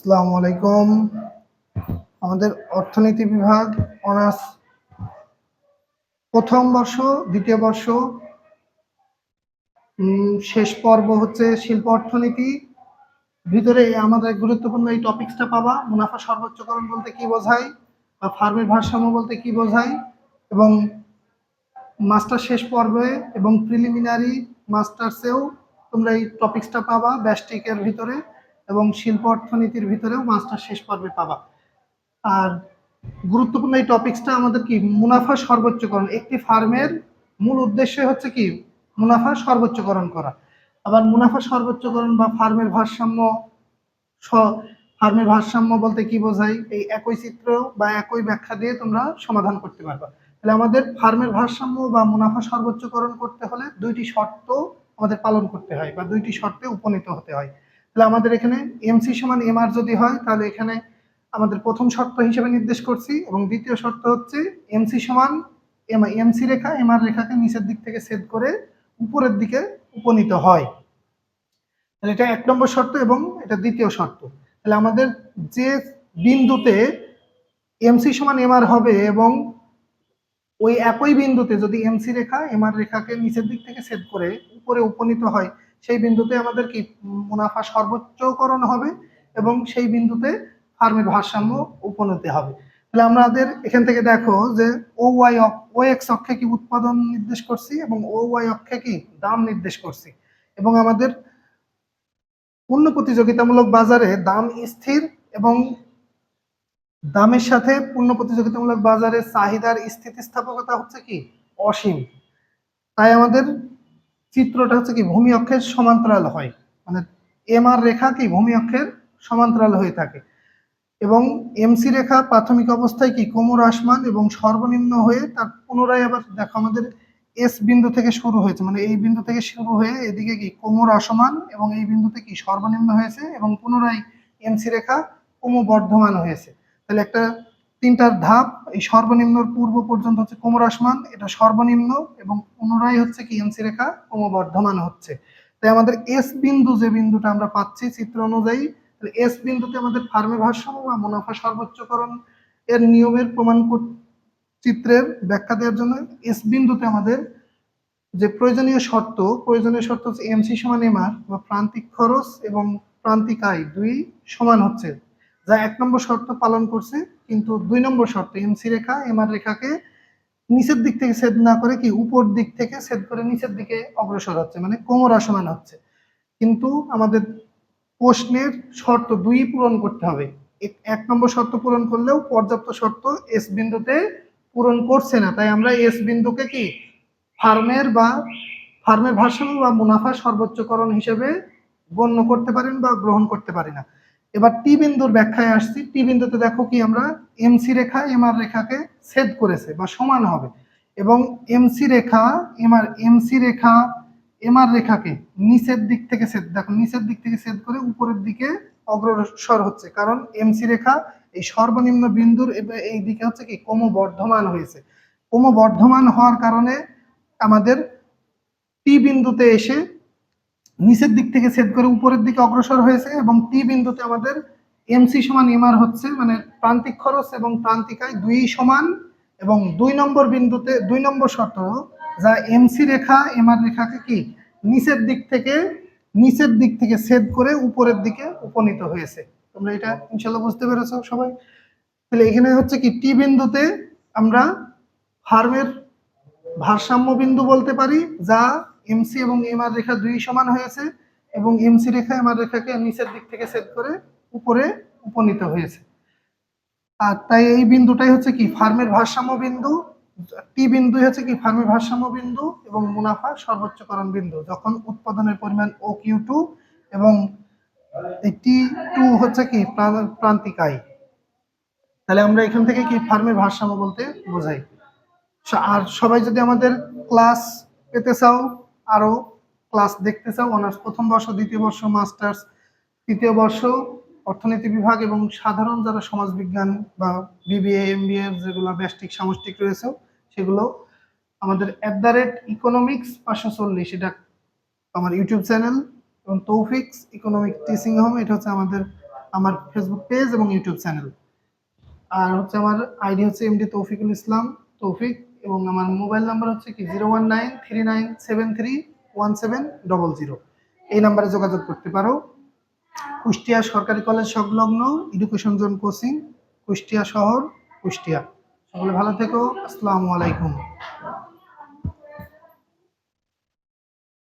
আসসালামু আলাইকুম। আমাদের অর্থনীতি বিভাগ, অনার্স, প্রথম বর্ষ, দ্বিতীয় বর্ষ শেষ পর্ব হচ্ছে শিল্প অর্থনীতি। ভিতরে আমাদের গুরুত্বপূর্ণ এই টপিকসটা পাবা মুনাফা সর্বোচ্চকরণ বলতে কি বোঝায় বা ফার্মের ভারসাম্য বলতে কি বোঝায় এবং মাস্টার শেষ পর্বে এবং প্রিলিমিনারি মাস্টার্সেও তোমরা এই টপিকসটা পাবা ব্যাস্টিকের ভিতরে। এবং শিল্প অর্থনীতির ভিতরেও মাস্টার শেষ পর্বে পাবা। আর গুরুত্বপূর্ণ এই টপিকসটা আমাদের কি? মুনাফা সর্বোচ্চকরণ। একটি ফার্মের মূল উদ্দেশ্য হচ্ছে কি? মুনাফা সর্বোচ্চকরণ করা। আবার মুনাফা সর্বোচ্চকরণ বা ফার্মের ভারসাম্য ফার্মের ভারসাম্য বলতে কি বোঝায়? এই একই চিত্র বা একই ব্যাখ্যা দিয়ে তোমরা সমাধান করতে পারবা। তাহলে আমাদের ফার্মের ভারসাম্য বা মুনাফা সর্বোচ্চকরণ করতে হলে দুইটি শর্ত আমাদের পালন করতে হয় বা দুইটি শর্তে উপনীত হতে হয়। তাহলে আমাদের এখানে এমসি সমান এমআর যদি হয়, তাহলে এখানে আমাদের প্রথম শর্ত হিসেবে নির্দেশ করছি এবং দ্বিতীয় শর্ত হচ্ছে এমসি সমান এম এমসি রেখা এমআর রেখাকে নিচের দিক থেকে সেট করে উপরের দিকে উপনীত হয়। তাহলে এটা এক নম্বর শর্ত এবং এটা দ্বিতীয় শর্ত। তাহলে আমাদের যে বিন্দুতে এমসি সমান এমআর হবে এবং ওই একই বিন্দুতে যদি এমসি রেখা এমআর রেখাকে নিচের দিক থেকে সেট করে উপরে উপনীত হয় সেই বিন্দুতে আমাদের কি মুনাফা সর্বোচ্চকরণ হবে এবং সেই বিন্দুতে ফার্মের ভারসাম্য উপনীত হবে। তাহলে আমাদের এখান থেকে দেখো যে ও ওয়াই ও এক্স অক্ষে কি উৎপাদন নির্দেশ করছি এবং ও ওয়াই অক্ষে কি দাম নির্দেশ করছি। এবং আমাদের পূর্ণ প্রতিযোগিতামূলক বাজারে দাম স্থির এবং দামের সাথে পূর্ণ প্রতিযোগিতামূলক বাজারে চাহিদার স্থিতিস্থাপকতা হচ্ছে কি? অসীম। তাই আমাদের চিত্রটা হচ্ছে কি, ভূমি অক্ষের সমান্তরাল হয়। মানে এম আর রেখা কি, ভূমি অক্ষের সমান্তরাল হয়ে থাকে। এবং এমসি রেখা প্রাথমিক অবস্থায় কি, কোমর আসমান এবং সর্বনিম্ন হয়ে তার পুনরায় আবার দেখো আমাদের এস বিন্দু থেকে শুরু হয়েছে। মানে এই বিন্দু থেকে শুরু হয়ে এদিকে কি, কোমর আসমান এবং এই বিন্দুতে কি সর্বনিম্ন হয়েছে এবং পুনরায় এমসি রেখা ক্রমবর্ধমান হয়েছে। তাহলে একটা তিনটার ধাপ, এই সর্বনিম্নর পূর্ব পর্যন্ত হচ্ছে কোমর আসমান এটা সর্বনিম্ন এবং পুনরায় হচ্ছে কি এমসি রেখা ক্রমবর্ধমান হচ্ছে। তাই আমাদের এস বিন্দু যে বিন্দুটা আমরা পাচ্ছি চিত্র অনুযায়ী এস বিন্দুতে আমাদের ফার্মে ভারসাম্য বা মুনাফা সর্বোচ্চকরণ এর নিয়মের প্রমাণ চিত্রের ব্যাখ্যা দেওয়ার জন্য এস বিন্দুতে আমাদের যে প্রয়োজনীয় শর্ত প্রয়োজনীয় শর্ত হচ্ছে এমসি সমান এমআর বা প্রান্তিক খরচ এবং প্রান্তিক আয় দুই সমান হচ্ছে, যা এক নম্বর শর্ত পালন করছে। কিন্তু দুই নম্বর শর্ত এমসি রেখা, এমআর রেখাকে নিচের দিক থেকে সেদ না করে কি উপর দিক থেকে সেদ করে নিচের দিকে অগ্রসর হচ্ছে মানে কোমর আসমান হচ্ছে। কিন্তু আমাদের প্রশ্নের শর্ত দুই পূরণ করতে হবে। এক- এক নম্বর শর্ত পূরণ করলেও পর্যাপ্ত শর্ত এস বিন্দুতে পূরণ করছে না। তাই আমরা এস বিন্দুকে কি ফার্মের বা ফার্মের ভারসাম্য বা মুনাফা সর্বোচ্চকরণ হিসেবে গণ্য করতে পারেন বা গ্রহণ করতে পারি না। এবার টি বিন্দুর ব্যাখ্যায় আসছি। টি বিন্দুতে দেখো কি আমরা এমসি রেখা এমআর রেখাকে ছেদ করেছে বা সমান হবে। এবং এমসি রেখা এমআর এমসি রেখা এমআর রেখাকে নিচের দিক থেকে ছেদ, দেখো নিচের দিক থেকে ছেদ করে উপরের দিকে অগ্রসর হচ্ছে। কারণ এমসি রেখা, এই সর্বনিম্ন বিন্দুর এই দিকে হচ্ছে কি ক্রমবর্ধমান হয়েছে। ক্রমবর্ধমান হওয়ার কারণে আমাদের টি বিন্দুতে এসে নিচের দিক থেকে ছেদ করে উপরের দিকে অগ্রসর হয়েছে এবং টি বিন্দুতে আমাদের এমসি সমান এমআর হচ্ছে মানে প্রান্তিক খরচ এবং প্রান্তিকায় দুই সমান এবং দুই নম্বর বিন্দুতে দুই নম্বর শর্ত যা এমসি রেখা এমআর রেখাকে কি? নিচের দিক থেকে, নিচের দিক থেকে ছেদ করে উপরের দিকে উপনীত হয়েছে। তোমরা এটা ইনশাল্লাহ বুঝতে পেরেছ সবাই। তাহলে এখানে হচ্ছে কি? টি বিন্দুতে আমরা ফার্মের ভারসাম্য বিন্দু বলতে পারি, যা এমসি এবং এমআর রেখা দুই সমান হয়েছে এবং এমসি রেখা এমআর রেখাকে নিচের দিক থেকে সেট করে উপরে উপনীত হয়েছে। আর তাই এই বিন্দুটাই হচ্ছে কি? ফার্মের ভারসাম্য বিন্দু। টি বিন্দু হচ্ছে কি? ফার্মের ভারসাম্য বিন্দু এবং মুনাফা সর্বোচ্চকরণ বিন্দু। যখন উৎপাদনের পরিমাণ ও কিউ টু এবং এই টি টু হচ্ছে কি? প্রা- প্রান্তিক আয়। তাহলে আমরা এখান থেকে কি ফার্মের ভারসাম্য বলতে বোঝাই। আর সবাই যদি আমাদের ক্লাস পেতে চাও আরও ক্লাস দেখতে চাও অনার্স প্রথম বর্ষ, দ্বিতীয় বর্ষ মাস্টার্স তৃতীয় বর্ষ, অর্থনীতি বিভাগ এবং সাধারণ যারা সমাজবিজ্ঞান বা বিবিএ এমবিএ যেগুলো ব্যষ্টিক সামষ্টিক রয়েছে, সেগুলো আমাদের অ্যাট দ্য রেট ইকোনমিক্স পাঁচশো চল্লিশ, এটা আমার ইউটিউব চ্যানেল এবং তৌফিক্স ইকোনমিক টিচিং হোম এটা হচ্ছে আমাদের, আমার ফেসবুক পেজ এবং ইউটিউব চ্যানেল আর হচ্ছে আমার আইডি হচ্ছে এমডি তৌফিকুল ইসলাম তৌফিক এবং আমার মোবাইল নাম্বার হচ্ছে কি zero one nine three nine seven three one seven double zero. এই নাম্বারে যোগাযোগ করতে পারো। কুষ্টিয়া সরকারি কলেজ সংলগ্ন এডুকেশন জোন কোচিং, কুষ্টিয়া শহর, কুষ্টিয়া। সকলে ভালো থেকো। আসসালামু আলাইকুম।